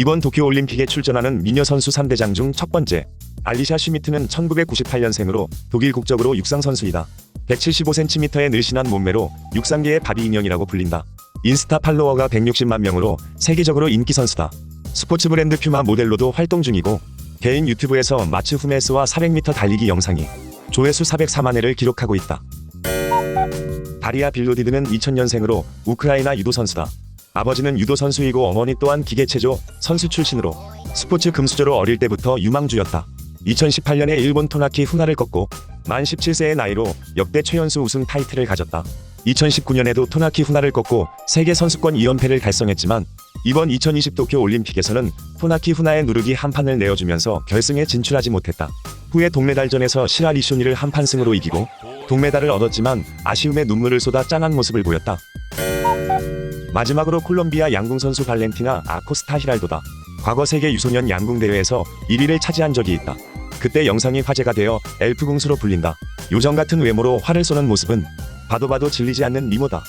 이번 도쿄올림픽에 출전하는 미녀 선수 3대장 중 첫 번째. 알리샤 슈미트는 1998년생으로 독일 국적으로 육상 선수이다. 175cm의 늘씬한 몸매로 육상계의 바비 인형이라고 불린다. 인스타 팔로워가 160만 명으로 세계적으로 인기 선수다. 스포츠 브랜드 퓨마 모델로도 활동 중이고 개인 유튜브에서 마츠 후메스와 400m 달리기 영상이 조회수 404만 회를 기록하고 있다. 다리아 빌로디드는 2000년생으로 우크라이나 유도 선수다. 아버지는 유도 선수이고 어머니 또한 기계체조 선수 출신으로 스포츠 금수저로 어릴 때부터 유망주였다. 2018년에 일본 토나키 후나를 꺾고 만 17세의 나이로 역대 최연소 우승 타이틀을 가졌다. 2019년에도 토나키 후나를 꺾고 세계 선수권 2연패를 달성했지만 이번 2020 도쿄 올림픽에서는 토나키 후나의 누르기 한 판을 내어주면서 결승에 진출하지 못했다. 후에 동메달전에서 시라 리쇼니를 한 판 승으로 이기고 동메달을 얻었지만 아쉬움에 눈물을 쏟아 짠한 모습을 보였다. 마지막으로 콜롬비아 양궁 선수 발렌티나 아코스타 히랄도다. 과거 세계 유소년 양궁 대회에서 1위를 차지한 적이 있다. 그때 영상이 화제가 되어 엘프 궁수로 불린다. 요정 같은 외모로 활을 쏘는 모습은 봐도 봐도 질리지 않는 미모다.